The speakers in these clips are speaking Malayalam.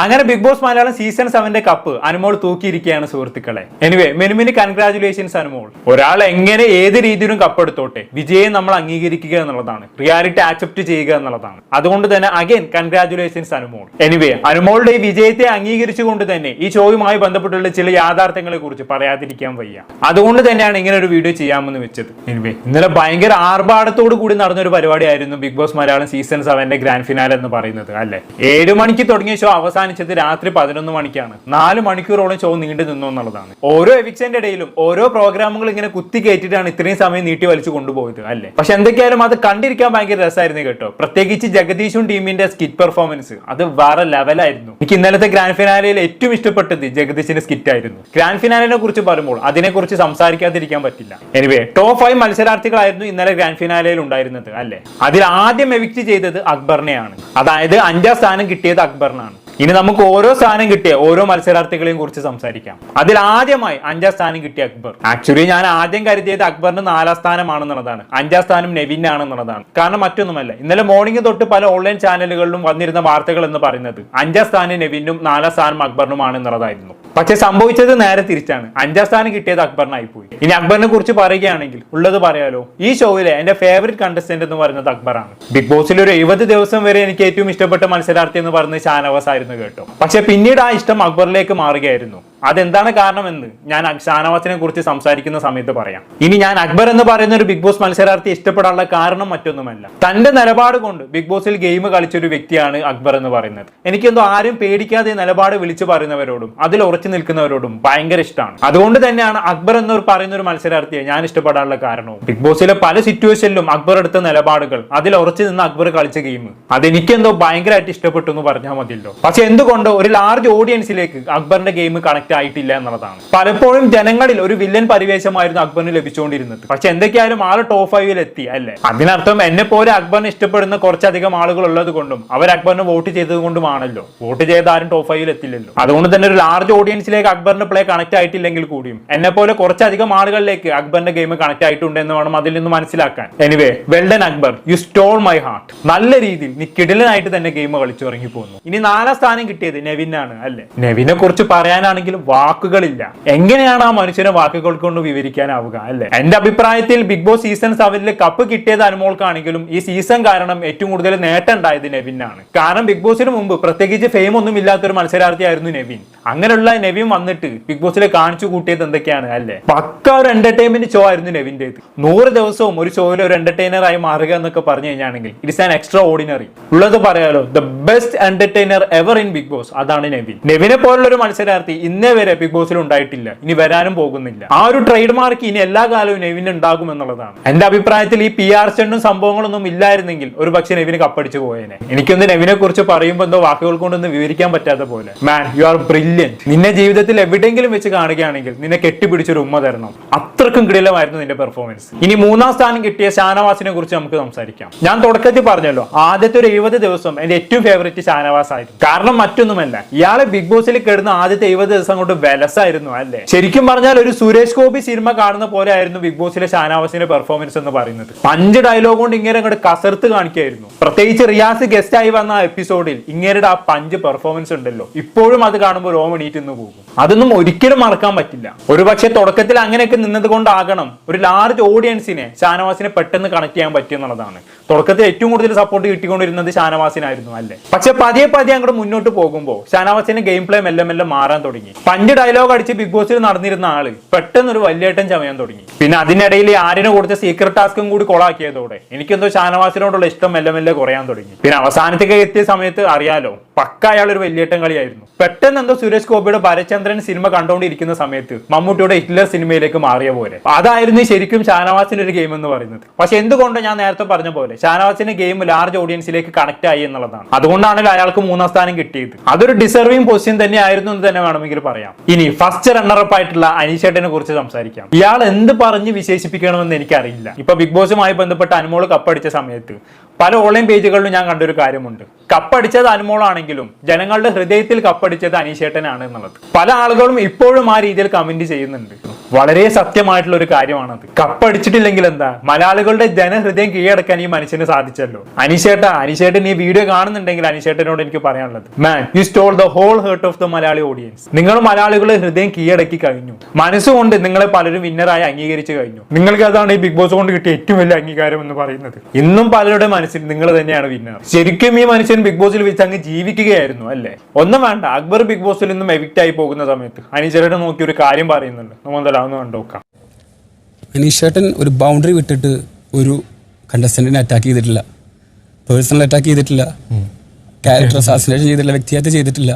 അങ്ങനെ ബിഗ് ബോസ് മലയാളം സീസൺ സെവന്റെ കപ്പ് അനുമോൾ തൂക്കിയിരിക്കുകയാണ് സുഹൃത്തുക്കളെ. എനിവേ മെനുമിന് കൺഗ്രാചുലേഷൻസ് അനുമോൾ. ഒരാൾ എങ്ങനെ ഏത് രീതിയിലും കപ്പെടുത്തോട്ടെ വിജയം നമ്മൾ അംഗീകരിക്കുക എന്നുള്ളതാണ്. റിയാലിറ്റി ആക്സെപ്റ്റ് ചെയ്യുക എന്നുള്ളതാണ്. അതുകൊണ്ട് തന്നെ അഗൈൻ കൺഗ്രാചുലേഷൻസ് അനുമോൾ. എനിവേ അനുമോളുടെ ഈ വിജയത്തെ അംഗീകരിച്ചുകൊണ്ട് തന്നെ ഈ ഷോയുമായി ബന്ധപ്പെട്ടുള്ള ചില യാഥാർത്ഥ്യങ്ങളെ കുറിച്ച് പറയാതിരിക്കാൻ വയ്യ. അതുകൊണ്ട് തന്നെയാണ് ഇങ്ങനെ ഒരു വീഡിയോ ചെയ്യാമെന്ന് വെച്ചത്. എനിവേ ഇന്നലെ ഭയങ്കര ആർഭാടത്തോടു കൂടി നടന്ന ഒരു പരിപാടിയായിരുന്നു ബിഗ് ബോസ് മലയാളം സീസൺ സെവന്റെ ഗ്രാൻഡ് ഫിനാലെ എന്ന് പറയുന്നത് അല്ലെ? ഏഴ് മണിക്ക് തുടങ്ങിയ ഷോ അവസാനിച്ചത് രാത്രി പതിനൊന്ന് മണിക്കാണ്. നാല് മണിക്കൂറോളം ഷോ നീണ്ടു നിന്നു എന്നുള്ളതാണ്. ഓരോ എവിക്ഷന്റെ ഇടയിലും ഓരോ പ്രോഗ്രാമുകൾ ഇങ്ങനെ കുത്തി കയറ്റിട്ടാണ് ഇത്രയും സമയം നീട്ടി വലിച്ചു കൊണ്ടുപോയത് അല്ലെ? പക്ഷെ എന്തൊക്കെയായാലും അത് കണ്ടിരിക്കാൻ ഭയങ്കര രസമായിരുന്നു കേട്ടോ. പ്രത്യേകിച്ച് ജഗദീഷും ടീമിന്റെ സ്കിറ്റ് പെർഫോമൻസ് അത് വേറെ ലെവലായിരുന്നു എനിക്ക് ഇന്നലത്തെ ഗ്രാൻഡ് ഫിനാലയിൽ ഏറ്റവും ഇഷ്ടപ്പെട്ടത് ജഗദീഷിന്റെ സ്കിറ്റ് ആയിരുന്നു. ഗ്രാൻഡ് ഫിനാലിനെ കുറിച്ച് പറയുമ്പോൾ അതിനെക്കുറിച്ച് സംസാരിക്കാതിരിക്കാൻ പറ്റില്ല. എനിവേ ടോപ്പ് ഫൈവ് മത്സരാർത്ഥികളായിരുന്നു ഇന്നലെ ഗ്രാൻഡ് ഫിനാലയിൽ ഉണ്ടായിരുന്നത് അല്ലെ? അതിൽ ആദ്യം എവിക്റ്റ് ചെയ്തത് അക്ബറിനെയാണ്. അതായത് അഞ്ചാം സ്ഥാനം കിട്ടിയത് അക്ബറിനാണ്. ഇനി നമുക്ക് ഓരോ സ്ഥാനം കിട്ടിയ ഓരോ മത്സരാർത്ഥികളെയും കുറിച്ച് സംസാരിക്കാം. അതിൽ ആദ്യമായി അഞ്ചാം സ്ഥാനം കിട്ടിയ അക്ബർ. ആക്ച്വലി ഞാൻ ആദ്യം കരുതിയത് അക്ബറിന് നാലാം സ്ഥാനമാണെന്നുള്ളതാണ്. അഞ്ചാം സ്ഥാനം നെവിനാണെന്നുള്ളതാണ് കാരണം മറ്റൊന്നുമല്ല ഇന്നലെ മോർണിംഗ് തൊട്ട് പല ഓൺലൈൻ ചാനലുകളിലും വന്നിരുന്ന വാർത്തകൾ എന്ന് പറയുന്നത് അഞ്ചാം സ്ഥാനം നെവിനും നാലാം സ്ഥാനം അക്ബറിനുമാണ് എന്നുള്ളതായിരുന്നു പക്ഷെ സംഭവിച്ചത് നേരെ തിരിച്ചാണ്. അഞ്ചാം സ്ഥാനം കിട്ടിയത് അക്ബറിനായി പോയി. ഇനി അക്ബറിനെ കുറിച്ച് പറയുകയാണെങ്കിൽ ഉള്ളത് പറയാലോ? ഈ ഷോയിലെ എന്റെ ഫേവറേറ്റ് കണ്ടസ്റ്റന്റ് എന്ന് പറയുന്നത് അക്ബറാണ്. ബിഗ് ബോസിൽ ഒരു എഴുപത് ദിവസം വരെ എനിക്ക് ഏറ്റവും ഇഷ്ടപ്പെട്ട മത്സരാർത്ഥി എന്ന് പറയുന്നത് ഷാനവാസ് ആയിരുന്നു കേട്ടോ. പക്ഷെ പിന്നീട് ആ ഇഷ്ടം അക്ബറിലേക്ക് മാറുകയായിരുന്നു. അതെന്താണ് കാരണമെന്ന് ഞാൻ ഷാനവാസിനെ കുറിച്ച് സംസാരിക്കുന്ന സമയത്ത് പറയാം. ഇനി ഞാൻ അക്ബർ എന്ന് പറയുന്ന ഒരു ബിഗ് ബോസ് മത്സരാർത്ഥി ഇഷ്ടപ്പെടാനുള്ള കാരണം മറ്റൊന്നുമല്ല. തന്റെ നിലപാട് കൊണ്ട് ബിഗ് ബോസിൽ ഗെയിം കളിച്ചൊരു വ്യക്തിയാണ് അക്ബർ എന്ന് പറയുന്നത്. എനിക്കെന്തോ ആരും പേടിക്കാതെ നിലപാട് വിളിച്ചു പറയുന്നവരോടും അതിൽ ഉറച്ചു നിൽക്കുന്നവരോടും ഭയങ്കര ഇഷ്ടമാണ്. അതുകൊണ്ട് തന്നെയാണ് അക്ബർ എന്ന് പറയുന്ന ഒരു മത്സരാർത്ഥിയെ ഞാൻ ഇഷ്ടപ്പെടാനുള്ള കാരണവും. ബിഗ് ബോസിലെ പല സിറ്റുവേഷനിലും അക്ബർ എടുത്ത നിലപാടുകൾ അതിൽ ഉറച്ചു നിന്ന് അക്ബർ കളിച്ച ഗെയിം അതെനിക്കെന്തോ ഭയങ്കരമായിട്ട് ഇഷ്ടപ്പെട്ടു എന്ന് പറഞ്ഞാൽ മതിയല്ലോ. പക്ഷെ എന്തുകൊണ്ടോ ഒരു ലാർജ് ഓഡിയൻസിലേക്ക് അക്ബറിന്റെ ഗെയിം കണക്ട് ആയിട്ടില്ല എന്നുള്ളതാണ്. പലപ്പോഴും ജനങ്ങളിൽ ഒരു വില്ലൻ പരിവേശമായിരുന്നു അക്ബറിന് ലഭിച്ചുകൊണ്ടിരുന്നത്. പക്ഷെ എന്തൊക്കെയായാലും ആൾ ടോപ്പ് ഫൈവിൽ എത്തി അല്ലേ? അതിനർത്ഥം എന്നെ പോലെ അക്ബറിനെ ഇഷ്ടപ്പെടുന്ന കുറച്ചധികം ആളുകൾ ഉള്ളത് കൊണ്ടും അവർ അക്ബറിന് വോട്ട് ചെയ്തത് കൊണ്ടുമാണല്ലോ വോട്ട് ചെയ്ത ആരും ടോപ്പ് ഫൈവിൽ എത്തില്ലല്ലോ. അതുകൊണ്ട് തന്നെ ഒരു ലാർജ് ഓഡിയൻസിലേക്ക് അക്ബറിന്റെ പ്ലേ കണക്ട് ആയിട്ടില്ലെങ്കിൽ കൂടിയും എന്നെ പോലെ കുറച്ചധികം ആളുകളിലേക്ക് അക്ബറിന്റെ ഗെയിം കണക്ട് ആയിട്ടുണ്ട് എന്ന് വേണം അതിൽ നിന്ന് മനസ്സിലാക്കാൻ. Anyway well done Akbar. You stole my heart നല്ല രീതിയിൽ നീ കിടിലനായിട്ട് തന്നെ ഗെയിം കളിച്ചു ഇറങ്ങി പോകുന്നു ഇനി നാലാം സ്ഥാനം കിട്ടിയത് നെവിനാണ് അല്ലെ? നെവിനെ കുറിച്ച് പറയാനാണെങ്കിൽ വാക്കുകളില്ല. എങ്ങനെയാണ് ആ മനുഷ്യനെ വാക്കുകൾ കൊണ്ട് വിവരിക്കാനാവുക അല്ലെ? എന്റെ അഭിപ്രായത്തിൽ ബിഗ് ബോസ് സീസൺ സെവനിൽ കപ്പ് കിട്ടിയത് അനുമോൾക്കാണെങ്കിലും ഈ സീസൺ കാരണം ഏറ്റവും കൂടുതൽ നേട്ടം ഉണ്ടായത് നെവിനാണ്. കാരണം ബിഗ് ബോസിന് മുമ്പ് പ്രത്യേകിച്ച് ഫെയിം ഒന്നും ഇല്ലാത്തൊരു മത്സരാർത്ഥിയായിരുന്നു നെവിൻ. അങ്ങനെയുള്ള നെവിൻ വന്നിട്ട് ബിഗ് ബോസിൽ കാണിച്ചു കൂട്ടിയത് എന്തൊക്കെയാണ് അല്ലെ? പക്ക ഒരു എന്റർടൈൻമെന്റ് ഷോ ആയിരുന്നു നെവിന്റെത്. നൂറ് ദിവസവും ഒരു ഷോയിൽ ഒരു എന്റർടൈനർ ആയി മാറുക എന്നൊക്കെ പറഞ്ഞു കഴിഞ്ഞാണെങ്കിൽ ഇറ്റ്സ് ആൻ എക്സ്ട്രാ ഓർഡിനറി ഉള്ളത് പറയാലോ the best entertainer ever in Big Boss അതാണ് നെവിൻ. നെവിനെ പോലുള്ള ഒരു മത്സരാർത്ഥി ഇന്നേ വരെ ബിഗ് ബോസിൽ ഉണ്ടായിട്ടില്ല. ഇനി വരാനും പോകുന്നില്ല. ആ ഒരു ട്രേഡ് മാർക്ക് ഇനി എല്ലാ കാലവും നെവിന് ഉണ്ടാകും എന്നുള്ളതാണ് എന്റെ അഭിപ്രായത്തിൽ ഈ പി ആർ സ്റ്റണ്ടും സംഭവങ്ങളൊന്നും ഇല്ലായിരുന്നെങ്കിൽ ഒരു പക്ഷെ നെവിന് കപ്പടിച്ചു പോയേനെ. എനിക്കൊന്ന് നെവിനെ കുറിച്ച് പറയുമ്പോൾ എന്തോ വാക്കുകൾ കൊണ്ടൊന്നും വിവരിക്കാൻ പറ്റാത്ത പോലെ. മാൻ യു ആർ ബ്രില്യന്റ് നിന്നെ ജീവിതത്തിൽ എവിടെയെങ്കിലും വെച്ച് കാണുകയാണെങ്കിൽ നിന്നെ കെട്ടിപ്പിടിച്ചൊരു ഉമ്മ തരണം. അത്രക്കും കിടിലമായിരുന്നു നിന്റെ പെർഫോമൻസ് ഇനി മൂന്നാം സ്ഥാനം കിട്ടിയ ഷാനവാസിനെ കുറിച്ച് നമുക്ക് സംസാരിക്കാം. ഞാൻ തുടക്കത്തിൽ പറഞ്ഞല്ലോ ആദ്യത്തെ ഒരു എഴുപത് ദിവസം എന്റെ ഏറ്റവും ഫേവറേറ്റ് ഷാനവാസ് ആയിരുന്നു കാരണം മറ്റൊന്നുമല്ല ഇയാളെ ബിഗ് ബോസിൽ കിടന്ന ആദ്യത്തെ എഴുപത് ദിവസം കൊണ്ട് വിലസായിരുന്നു അല്ലേ? ശരിക്കും പറഞ്ഞാൽ ഒരു സുരേഷ് ഗോപി സിനിമ കാണുന്ന പോലെ ആയിരുന്നു ബിഗ് ബോസിലെ ഷാനാവാസിന്റെ പെർഫോമൻസ് എന്ന് പറയുന്നത്. അഞ്ച് ഡയലോഗ് കൊണ്ട് ഇങ്ങനെ അങ്ങോട്ട് കസർത്ത് കാണിക്കായിരുന്നു. പ്രത്യേകിച്ച് റിയാസ് ഗസ്റ്റ് ആയി വന്ന ആ എപ്പിസോഡിൽ ഇങ്ങനെയുടെ ആ പഞ്ച് പെർഫോമൻസ് ഉണ്ടല്ലോ. ഇപ്പോഴും അത് കാണുമ്പോൾ ഓമണീറ്റ് നിന്ന് പോകും. അതൊന്നും ഒരിക്കലും മറക്കാൻ പറ്റില്ല. ഒരു പക്ഷേ തുടക്കത്തിൽ അങ്ങനെയൊക്കെ നിന്നത് കൊണ്ടാകണം ഒരു ലാർജ് ഓഡിയൻസിനെ ഷാനവാസിനെ പെട്ടെന്ന് കണക്ട് ചെയ്യാൻ പറ്റിയെന്നുള്ളതാണ് തുടക്കത്തിൽ ഏറ്റവും കൂടുതൽ സപ്പോർട്ട് കിട്ടിക്കൊണ്ടിരുന്നത് ഷാനവാസിനായിരുന്നു അല്ലേ? പക്ഷെ പതിയെ പതിയെ അങ്ങോട്ട് മുന്നോട്ട് പോകുമ്പോൾ ഷാനവാസിന്റെ ഗെയിം പ്ലേ മെല്ലെ മെല്ലെ മാറാൻ തുടങ്ങി. പഞ്ച് ഡയലോഗ് അടിച്ച് ബിഗ് ബോസിൽ നടന്നിരുന്ന ആൾ പെട്ടെന്ന് ഒരു വലിയേട്ടൻ ചമയാൻ തുടങ്ങി. പിന്നെ അതിനിടയിൽ ആരിന് കൊടുത്ത സീക്രട്ട് ടാസ്കും കൂടി കൊളാക്കിയതോടെ എനിക്കെന്തോ ഷാനവാസിനോടുള്ള ഇഷ്ടം മെല്ലെ മെല്ലെ കുറയാൻ തുടങ്ങി. പിന്നെ അവസാനത്തേക്ക് എത്തിയ സമയത്ത് അറിയാലോ പക്ക അയാൾ ഒരു വലിയേട്ടൻ കളിയായിരുന്നു പെട്ടെന്ന് എന്തോ സുരേഷ് ഗോപിയുടെ ഭരചന്ദ്രൻ സിനിമ കണ്ടുകൊണ്ടിരിക്കുന്ന സമയത്ത് മമ്മൂട്ടിയുടെ ഹിറ്റ്ലർ സിനിമയിലേക്ക് മാറിയ പോലെ. അതായിരുന്നു ശരിക്കും ഷാനവാസിന്റെ ഒരു ഗെയിം എന്ന് പറയുന്നത്. പക്ഷെ എന്തുകൊണ്ട് ഞാൻ നേരത്തെ പറഞ്ഞ പോലെ ഷാനവാസിന്റെ ഗെയിം ലാർജ് ഓഡിയൻസിലേക്ക് കണക്ട് ആയി എന്നുള്ളതാണ്. അതുകൊണ്ടാണല്ലോ അയാൾക്ക് മൂന്നാം സ്ഥാനം കിട്ടിയത്. അതൊരു ഡിസർവിംഗ് പൊസിഷൻ തന്നെ ആയിരുന്നു എന്ന് തന്നെ വേണമെങ്കിൽ പറയാം. ഇനി ഫസ്റ്റ് റണ്ണറപ്പ് ആയിട്ടുള്ള അനീഷേട്ടനെ കുറിച്ച് സംസാരിക്കാം. ഇയാൾ എന്ത് പറഞ്ഞ് വിശേഷിപ്പിക്കണമെന്ന് എനിക്കറിയില്ല. ഇപ്പൊ ബിഗ് ബോസുമായി ബന്ധപ്പെട്ട് അനുമോൾ കപ്പടിച്ച സമയത്ത് പല ഓൺലൈൻ പേജുകളിലും ഞാൻ കണ്ടൊരു കാര്യമുണ്ട്. കപ്പടിച്ചത് അനുമോളാണെങ്കിലും ജനങ്ങളുടെ ഹൃദയത്തിൽ കപ്പടിച്ചത് അനീഷേട്ടനാണ് എന്നുള്ളത്. പല ആളുകളും ഇപ്പോഴും ആ രീതിയിൽ കമന്റ് ചെയ്യുന്നുണ്ട്. വളരെ സത്യമായിട്ടുള്ള ഒരു കാര്യമാണത്. കപ്പടിച്ചിട്ടില്ലെങ്കിൽ എന്താ? മലയാളികളുടെ ജനഹൃദയം കീഴടക്കാൻ ഈ മനുഷ്യന് സാധിച്ചല്ലോ. അനിശേട്ട അനിശേട്ടൻ ഈ വീഡിയോ കാണുന്നുണ്ടെങ്കിൽ അനിശേട്ടനോട് എനിക്ക് പറയാനുള്ളത്. Man you stole the whole heart of the Malayali audience നിങ്ങൾ മലയാളികളുടെ ഹൃദയം കീഴടക്കി കഴിഞ്ഞു. മനസ്സുകൊണ്ട് നിങ്ങളെ പലരും വിന്നറായി അംഗീകരിച്ചു കഴിഞ്ഞു. നിങ്ങൾക്ക് അതാണ് ഈ ബിഗ് ബോസ് കൊണ്ട് കിട്ടിയ ഏറ്റവും വലിയ അംഗീകാരം എന്ന് പറയുന്നത്. ഇന്നും പലരുടെ മനസ്സിൽ നിങ്ങൾ തന്നെയാണ് വിന്നർ. ശരിക്കും ഈ മനുഷ്യൻ ബിഗ് ബോസിൽ വെച്ച് അങ്ങ് ജീവിക്കുകയായിരുന്നു അല്ലേ? ഒന്നും വേണ്ട. അക്ബർ ബിഗ് ബോസിൽ നിന്നും എവിക്റ്റ് ആയി പോകുന്ന സമയത്ത് അനിശേട്ടൻ നോക്കി ഒരു കാര്യം പറയുന്നുണ്ട്. നമ്മളെല്ലാം ഒന്ന് കണ്ടോക്കാം അനീഷേട്ടൻ ഒരു ബൗണ്ടറി വിട്ടിട്ട് ഒരു കണ്ടസ്റ്റന്റിനെ അറ്റാക്ക് ചെയ്തിട്ടില്ല. പേഴ്സണൽ അറ്റാക്ക് ചെയ്തിട്ടില്ല. ക്യാരക്ടർ അസാസിനേഷൻ ചെയ്തിട്ടില്ല. വ്യക്തിയായിട്ട് ചെയ്തിട്ടില്ല.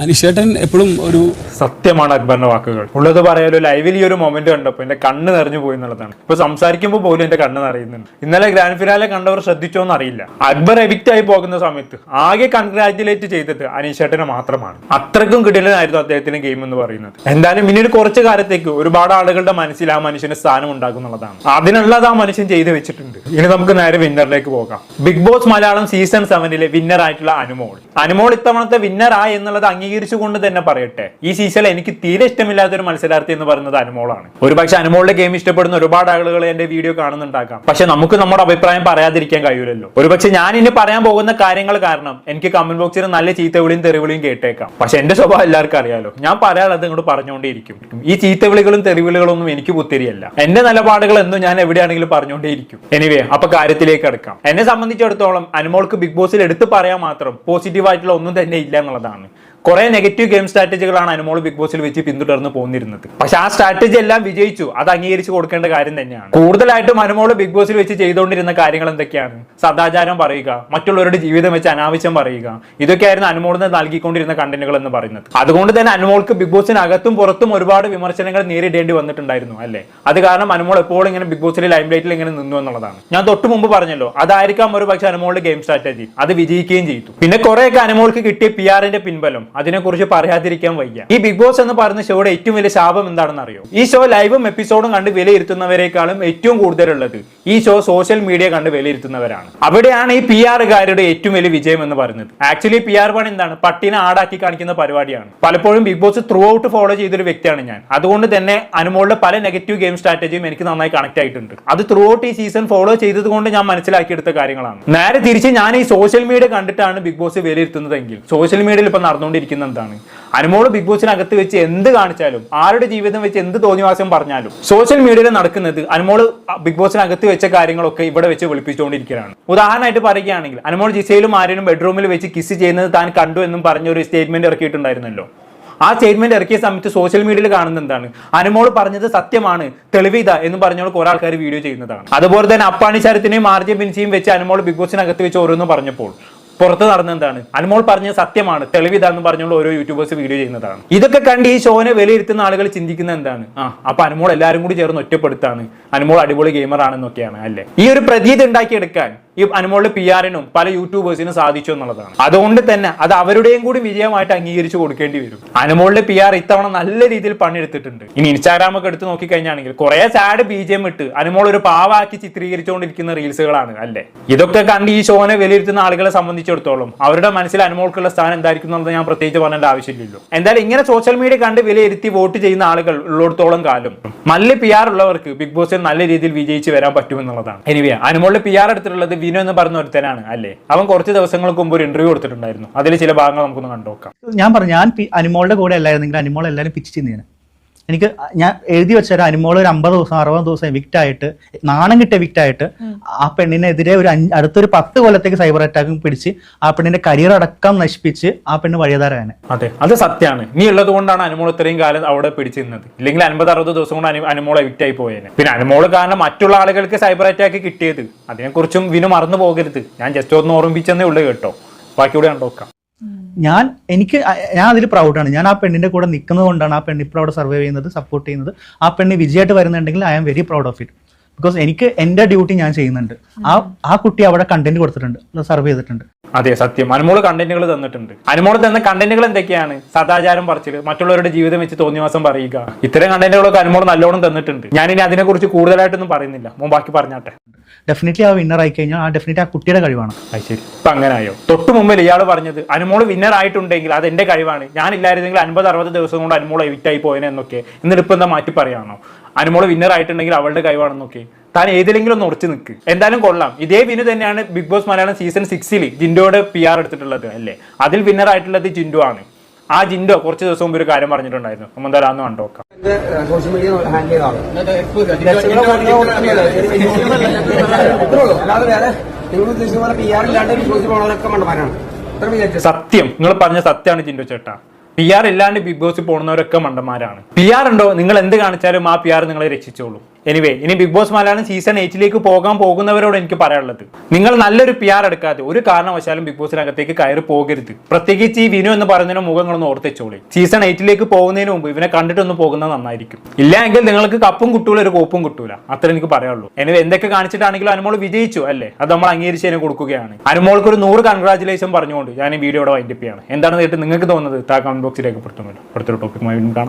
അനീഷേട്ടൻ എപ്പോഴും ഒരു സത്യമാണ് അക്ബറിന്റെ വാക്കുകൾ. ഉള്ളത് പറയാലോ ലൈവിൽ ഈ ഒരു മൊമെന്റ് കണ്ടപ്പോൾ എന്റെ കണ്ണ് നിറഞ്ഞു പോയി എന്നുള്ളതാണ്. ഇപ്പൊ സംസാരിക്കുമ്പോൾ പോലും എന്റെ കണ്ണ് നിറയുന്നുണ്ട്. ഇന്നലെ ഗ്രാൻഡ് ഫിനാലെ കണ്ടവർ ശ്രദ്ധിച്ചോ എന്നറിയില്ല. അക്ബർ എവിക്റ്റ് ആയി പോകുന്ന സമയത്ത് ആകെ കൺഗ്രാറ്റുലേറ്റ് ചെയ്തത് അനീഷേട്ടനെ മാത്രമാണ്. അത്രക്കും കിടിലനായിരുന്നു അദ്ദേഹത്തിന്റെ ഗെയിം എന്ന് പറയുന്നത്. എന്തായാലും ഒരു കുറച്ച് കാലത്തേക്ക് ഒരുപാട് ആളുകളുടെ മനസ്സിൽ ആ മനുഷ്യന് സ്ഥാനം ഉണ്ടാകുന്നുള്ളതാണ് അതിനുള്ളത് ആ മനുഷ്യൻ ചെയ്തു വെച്ചിട്ടുണ്ട്. ഇനി നമുക്ക് നേരെ വിന്നറിലേക്ക് പോകാം. ബിഗ് ബോസ് മലയാളം സീസൺ സെവനിലെ വിന്നർ ആയിട്ടുള്ള അനുമോൾ. അനുമോൾ ഇത്തവണത്തെ വിന്നർ ആയി എന്നുള്ളത് അംഗീകരിച്ചുകൊണ്ട് തന്നെ പറയട്ടെ. ഈ സീസണിൽ എനിക്ക് തീരെ ഇഷ്ടമില്ലാത്ത ഒരു മത്സരാർത്ഥി എന്ന് പറയുന്നത് അനുമോളാണ്. ഒരു പക്ഷെ അനുമോളുടെ ഗെയിം ഇഷ്ടപ്പെടുന്ന ഒരുപാട് ആളുകൾ എന്റെ വീഡിയോ കാണുന്നുണ്ടാക്കാം പക്ഷെ നമുക്ക് നമ്മുടെ അഭിപ്രായം പറയാതിരിക്കാൻ കഴിയൂലല്ലോ ഒരു പക്ഷെ ഞാൻ ഇനി പറയാൻ പോകുന്ന കാര്യങ്ങൾ കാരണം എനിക്ക് കമന്റ് ബോക്സിൽ നല്ല ചീത്തവിളിയും തെറിവിളിയും കേട്ടേക്കാം. പക്ഷെ എന്റെ സ്വഭാവം എല്ലാവർക്കും അറിയാലോ. ഞാൻ പറയാനുള്ളത് ഇങ്ങോട്ട് പറഞ്ഞുകൊണ്ടേയിരിക്കും. ഈ ചീത്തവിളികളും തെറിവിളികളും ഒന്നും എനിക്ക് പുത്തിരിയല്ല. എന്റെ നിലപാടുകൾ എന്നും ഞാൻ എവിടെയാണെങ്കിലും പറഞ്ഞുകൊണ്ടേയിരിക്കും. എനിവേ അപ്പൊ കാര്യത്തിലേക്ക് എടുക്കാം എന്നെ സംബന്ധിച്ചിടത്തോളം അനുമോൾക്ക് ബിഗ് ബോസിൽ എടുത്തു പറയാൻ മാത്രം പോസിറ്റീവ് ആയിട്ടുള്ള ഒന്നും തന്നെ ഇല്ല എന്നുള്ളതാണ്. കുറെ നെഗറ്റീവ് ഗെയിം സ്ട്രാറ്റജികളാണ് അനുമോൾ ബിഗ് ബോസിൽ വെച്ച് പിന്തുടർന്ന് പോന്നിരുന്നത്. പക്ഷെ ആ സ്ട്രാറ്റജി എല്ലാം വിജയിച്ചു. അത് അംഗീകരിച്ച് കൊടുക്കേണ്ട കാര്യം തന്നെയാണ്. കൂടുതലായിട്ടും അനുമോൾ ബിഗ് ബോസിൽ വെച്ച് ചെയ്തുകൊണ്ടിരുന്ന കാര്യങ്ങൾ എന്തൊക്കെയാണ്? സദാചാരം പറയുക മറ്റുള്ളവരുടെ ജീവിതം വെച്ച് അനാവശ്യം പറയുക. ഇതൊക്കെയായിരുന്നു അനുമോളിന് നൽകിക്കൊണ്ടിരുന്ന കണ്ടന്റുകൾ എന്ന് പറയുന്നത്. അതുകൊണ്ട് തന്നെ അനുമോൾക്ക് ബിഗ് ബോസിനകത്തും പുറത്തും ഒരുപാട് വിമർശനങ്ങൾ നേരിടേണ്ടി വന്നിട്ടുണ്ടായിരുന്നു അല്ലേ? അത് കാരണം അനുമോൾ എപ്പോഴും ഇങ്ങനെ ബിഗ് ബോസിലെ ലൈം ലൈറ്റിൽ ഇങ്ങനെ നിന്നു എന്നുള്ളതാണ്. ഞാൻ തൊട്ട് മുമ്പ് പറഞ്ഞല്ലോ അതായിരിക്കാം ഒരു പക്ഷേ അനുമോളുടെ ഗെയിം സ്ട്രാറ്റജി അത് വിജയിക്കുകയും ചെയ്തു. പിന്നെ കുറെയൊക്കെ അനുമോൾക്ക് കിട്ടിയ പി ആറിന്റെ പിൻബലം. അതിനെക്കുറിച്ച് പറയാതിരിക്കാൻ വയ്യ. ഈ ബിഗ് ബോസ് എന്ന് പറയുന്ന ഷോയുടെ ഏറ്റവും വലിയ ശാപം എന്താണെന്ന് അറിയോ? ഈ ഷോ ലൈവും എപ്പിസോഡും കണ്ട് വിലയിരുത്തുന്നവരെക്കാളും ഏറ്റവും കൂടുതലുള്ളത് ഈ ഷോ സോഷ്യൽ മീഡിയ കണ്ട് വിലയിരുത്തുന്നവരാണ്. അവിടെയാണ് ഈ പി ആറുകാരുടെ ഏറ്റവും വലിയ വിജയം എന്ന് പറയുന്നത്. ആക്ച്വലി പി ആർ പണി എന്താണ്? പട്ടിനെ ആടാക്കി കാണിക്കുന്ന പരിപാടിയാണ്. പലപ്പോഴും big Boss throughout follow ചെയ്തൊരു വ്യക്തിയാണ് ഞാൻ. അതുകൊണ്ട് തന്നെ അനുമോളുടെ പല നെഗറ്റീവ് ഗെയിം സ്ട്രാറ്റജിയും എനിക്ക് നന്നായി കണക്ട് ആയിട്ടുണ്ട്. അത് ത്രൂ ഔട്ട് ഈ സീസൺ ഫോളോ ചെയ്തത് കൊണ്ട് ഞാൻ മനസ്സിലാക്കിയെടുത്ത കാര്യങ്ങളാണ്. നേരെ തിരിച്ച് ഞാൻ ഈ സോഷ്യൽ മീഡിയ കണ്ടിട്ടാണ് ബിഗ് ബോസ് വിലയിരുത്തുന്നതെങ്കിൽ സോഷ്യൽ മീഡിയയിൽ ഇപ്പൊ നടന്നുകൊണ്ടിരിക്കുന്ന എന്താണ്? അനുമോൾ ബിഗ് ബോസിനകത്ത് വെച്ച് എന്ത് കാണിച്ചാലും ആരുടെ ജീവിതം വെച്ച് എന്ത് തോന്നിവാസം പറഞ്ഞാലും സോഷ്യൽ മീഡിയയിൽ നടക്കുന്നത് അനുമോൾ ബിഗ് ബോസിനകത്ത് വെച്ച കാര്യങ്ങളൊക്കെ ഇവിടെ വെച്ച് വിളിപ്പിച്ചുകൊണ്ടിരിക്കുകയാണ്. ഉദാഹരണമായിട്ട് പറയുകയാണെങ്കിൽ അനുമോൾ ജിസയിലും ആരെയും ബെഡ്റൂമിൽ വെച്ച് കിസ് ചെയ്യുന്നത് താൻ കണ്ടു എന്നും പറഞ്ഞ ഒരു സ്റ്റേറ്റ്മെന്റ് ഇറക്കിയിട്ടുണ്ടായിരുന്നല്ലോ. ആ സ്റ്റേറ്റ്മെന്റ് ഇറക്കിയ സമയത്ത് സോഷ്യൽ മീഡിയയിൽ കാണുന്ന എന്താണ്? അനുമോൾ പറഞ്ഞത് സത്യമാണ് തെളിവിത എന്ന് പറഞ്ഞുകൊണ്ട് കുറെ ആൾക്കാർ വീഡിയോ ചെയ്യുന്നതാണ്. അതുപോലെ തന്നെ അപ്പാണി ശരത്തിനെയും ആർജെ ബിൻസിയും വെച്ച് അനുമോൾ ബിഗ് ബോസിനകത്ത് വെച്ച് ഓരോന്ന് പറഞ്ഞപ്പോൾ പുറത്ത് നടന്ന എന്താണ് അനുമോൾ പറഞ്ഞ സത്യമാണ്. തെളിവിതാന്ന് പറഞ്ഞുകൊണ്ട് ഓരോ യൂട്യൂബേഴ്സ് വീഡിയോ ചെയ്യുന്നതാണ്. ഇതൊക്കെ കണ്ട് ഈ ഷോനെ വിലയിരുത്തുന്ന ആളുകൾ ചിന്തിക്കുന്ന എന്താണ്? ആ അപ്പൊ അനുമോൾ എല്ലാവരും കൂടി ചേർന്ന് ഒറ്റപ്പെടുത്താണ്. അനുമോൾ അടിപൊളി ഗെയിമർ ആണെന്നൊക്കെയാണ് അല്ലേ? ഈ ഒരു പ്രതീതി ഉണ്ടാക്കിയെടുക്കാൻ ഈ അനുമോളിൽ പി ആറിനും പല യൂട്യൂബേഴ്സിനും സാധിച്ചു എന്നുള്ളതാണ്. അതുകൊണ്ട് തന്നെ അത് അവരുടെയും കൂടി വിജയമായിട്ട് അംഗീകരിച്ചു കൊടുക്കേണ്ടി വരും. അനുമോളിലെ പി ആർ ഇത്തവണ നല്ല രീതിയിൽ പണിയെടുത്തിട്ടുണ്ട്. ഇനി ഇൻസ്റ്റാഗ്രാം ഒക്കെ എടുത്ത് നോക്കിക്കഴിഞ്ഞാണെങ്കിൽ കുറെ സാഡ് ബി ജെ എം ഇട്ട് അനുമോൾ ഒരു പാവാക്കി ചിത്രീകരിച്ചുകൊണ്ടിരിക്കുന്ന റീൽസുകളാണ് അല്ലേ? ഇതൊക്കെ കണ്ട് ഈ ഷോനെ വിലയിരുത്തുന്ന ആളുകളെ സംബന്ധിച്ചിടത്തോളം അവരുടെ മനസ്സിൽ അനുമോൾക്കുള്ള സ്ഥാനം എന്തായിരിക്കും എന്നുള്ളത് ഞാൻ പ്രത്യേകിച്ച് പറയേണ്ട ആവശ്യമില്ലല്ലോ. എന്തായാലും ഇങ്ങനെ സോഷ്യൽ മീഡിയ കണ്ട് വിലയിരുത്തി വോട്ട് ചെയ്യുന്ന ആളുകൾ ഉള്ളിടത്തോളം കാലം നല്ല പി ആർ ഉള്ളവർക്ക് ബിഗ് ബോസിൽ നല്ല രീതിയിൽ വിജയിച്ച് വരാൻ പറ്റുമെന്നുള്ളതാണ്. എനിവേ അനുമോളിലെ പി ആർ എടുത്തിട്ടുള്ളത് വിനു എന്ന് പറഞ്ഞ ഒരുത്തനാണ് അല്ലേ? അവൻ കുറച്ച് ദിവസങ്ങൾക്ക് മുമ്പ് ഒരു ഇന്റർവ്യൂ കൊടുത്തിട്ടുണ്ടായിരുന്നു. അതിൽ ചില ഭാഗങ്ങൾ നമുക്കൊന്ന് കണ്ടുനോക്കാം. ഞാൻ പറഞ്ഞു ഞാൻ അനിമോളുടെ കൂടെ അല്ലായിരുന്നെങ്കിൽ അനിമോൾ എല്ലാവരും പിച്ച് ചെയ്യുന്നതിന് എനിക്ക് ഞാൻ എഴുതി വെച്ച ഒരു അനുമോൾ ഒരു അമ്പത് ദിവസം അറുപത് ദിവസം എവിക്റ്റ് ആയിട്ട് നാണം കിട്ടിയ എവിക്റ്റ് ആയിട്ട് ആ പെണ്ണിനെതിരെ ഒരു അഞ്ച് അടുത്തൊരു പത്ത് കൊല്ലത്തേക്ക് സൈബർ അറ്റാക്കും പിടിച്ച് ആ പെണ്ണിന്റെ കരിയർ അടക്കം നശിപ്പിച്ച് ആ പെണ്ണ് വഴിയതാരാണ്. അതെ അത് സത്യമാണ് നീ ഉള്ളത് കൊണ്ടാണ് അനുമോൾ ഇത്രയും കാലം അവിടെ പിടിച്ചിരുന്നത്. ഇല്ലെങ്കിൽ അൻപത് അറുപത് ദിവസം കൊണ്ട് അനു- അനുമോൾ എവിക്റ്റ് ആയി പോയേനെ. പിന്നെ അനുമോൾ കാരണം മറ്റുള്ള ആളുകൾക്ക് സൈബർ അറ്റാക്ക് കിട്ടിയത്. അതിനെക്കുറിച്ചും വിനു മറന്നു പോകരുത്. ഞാൻ ജസ്റ്റ് ഒന്ന് ഓർമ്മിപ്പിച്ചെന്നേ ഉള്ളൂ കേട്ടോ. ബാക്കി ബാക്കിയൂടെ കണ്ടോക്കാം ഞാൻ എനിക്ക് ഞാൻ അതിൽ പ്രൗഡാണ് ഞാൻ ആ പെണ്ണിന്റെ കൂടെ നിൽക്കുന്നത് കൊണ്ടാണ് ആ പെണ്ണ് ഇപ്പോൾ അവിടെ സർവൈവ് ചെയ്യുന്നത് സപ്പോർട്ട് ചെയ്യുന്നത്. ആ പെണ്ണ് വിജയമായിട്ട് വരുന്നുണ്ടെങ്കിൽ I am very proud of it because എനിക്ക് എന്റെ ഡ്യൂട്ടി ഞാൻ ചെയ്യുന്നുണ്ട്. ആ ആ കുട്ടി അവിടെ കണ്ടന്റ് കൊടുത്തിട്ടുണ്ട് സർവ് ചെയ്തിട്ടുണ്ട്. അതെ സത്യം. അനുമോൾ കണ്ടന്റുകൾ തന്നിട്ടുണ്ട്. അനുമോൾ തന്ന കണ്ടന്റുകൾ എന്തൊക്കെയാണ്? സദാചാരം പറിച്ചിൽ മറ്റുള്ളവരുടെ ജീവിതം വെച്ച് തോന്നിവാസം പറയുക. ഇത്തരം കണ്ടന്റുകളൊക്കെ അനുമോൾ നല്ലോണം തന്നിട്ടുണ്ട്. ഞാനിനി അതിനെക്കുറിച്ച് കൂടുതലായിട്ടൊന്നും പറയുന്നില്ല. മോൻ ബാക്കി പറഞ്ഞാട്ടെ. ഡെഫിനറ്റ്ലി ആ വിന്നർ ആയി കഴിഞ്ഞാൽ ആ ഡെഫിനറ്റ് ആ കുട്ടിയുടെ കഴിവാണ്. അത് ശരി. ഇപ്പൊ ആയോ തൊട്ട് മുമ്പിൽ ഇയാൾ പറഞ്ഞത് അനുമോൾ വിന്നർ ആയിട്ടുണ്ടെങ്കിൽ അത് എന്റെ കഴിവാണ്. ഞാനില്ലായിരുന്നെങ്കിൽ അൻപത് അറുപത് ദിവസം കൊണ്ട് അനുമോൾ എവിറ്റായി പോയനെ എന്നൊക്കെ. എന്നിട്ട് ഇപ്പൊ എന്താ മാറ്റി പറയാണോ? അനുമോൾ വിന്നർ ആയിട്ടുണ്ടെങ്കിൽ അവളുടെ കഴിവാണെന്നൊക്കെ. താൻ ഏതിലെങ്കിലും ഒന്ന് ഉറച്ചു നിൽക്ക് എന്തായാലും കൊള്ളാം. ഇതേ വിനു തന്നെയാണ് ബിഗ് ബോസ് മലയാളം സീസൺ സിക്സിൽ ജിൻഡോയുടെ പി ആർ എടുത്തിട്ടുള്ളത് അല്ലേ? അതിൽ വിന്നർ ആയിട്ടുള്ളത് ജിൻഡോ ആണ്. ആ ജിൻഡോ കുറച്ച് ദിവസം മുമ്പ് ഒരു കാര്യം പറഞ്ഞിട്ടുണ്ടായിരുന്നു. നമ്മൾ എന്തായാലും അന്ന് കണ്ടോക്കാം സോഷ്യൽ മീഡിയ ഹാൻഡിൽ നിങ്ങൾ ഉദ്ദേശിക്കുന്ന പി ആർ ഇല്ലാണ്ട് സത്യം. നിങ്ങൾ പറഞ്ഞ സത്യമാണ് ജിൻഡോ ചേട്ടാ. പി ആർ ഇല്ലാണ്ട് ബിഗ് ബോസ് പോകുന്നവരൊക്കെ മണ്ടന്മാരാണ്. പി ആർ ഉണ്ടോ? നിങ്ങൾ എന്ത് കാണിച്ചാലും ആ പി ആർ നിങ്ങളെ രക്ഷിച്ചോളൂ. എനിവേ ഇനി ബിഗ് ബോസ് മലയാളം സീസൺ എയ്റ്റിലേക്ക് പോകാൻ പോകുന്നവരോട് എനിക്ക് പറയാനുള്ളത്. നിങ്ങൾ നല്ലൊരു പി ആർ എടുക്കാതെ ഒരു കാരണവശാലും ബിഗ് ബോസിനകത്തേക്ക് കയറി പോകരുത്. പ്രത്യേകിച്ച് ഈ വിനു എന്ന് പറയുന്നതിന് മുഖങ്ങളൊന്ന് ഓർത്തിച്ചോളി. സീസൺ എയ്റ്റിലേക്ക് പോകുന്നതിന് മുമ്പ് ഇവനെ കണ്ടിട്ടൊന്ന് പോകുന്നത് നന്നായിരിക്കും. ഇല്ലെങ്കിൽ നിങ്ങൾക്ക് കപ്പും കിട്ടൂല ഒരു കോപ്പും കിട്ടൂല. അത്ര എനിക്ക് പറയാനുള്ളൂ. എനിവേ എന്തൊക്കെ കാണിച്ചിട്ടാണെങ്കിലും അനുമോൾ വിജയിച്ചു അല്ലേ? അത് നമ്മൾ അംഗീകരിച്ച് അതിനെ കൊടുക്കുകയാണ്. അനുമോൾക്ക് ഒരു നൂറ് കൺഗ്രാചുലേഷൻ പറഞ്ഞുകൊണ്ട് ഞാൻ ഈ വീഡിയോയുടെ വൈൻഡപ്പ് ചെയ്യാണ്. എന്താണ് കേട്ട് നിങ്ങൾക്ക് തോന്നുന്നത്? താ ബോക്സിൽ രേഖപ്പെടുത്തുമല്ലോ അടുത്തൊരു ടോപ്പിക്കുമായി വീണ്ടും കാണാം.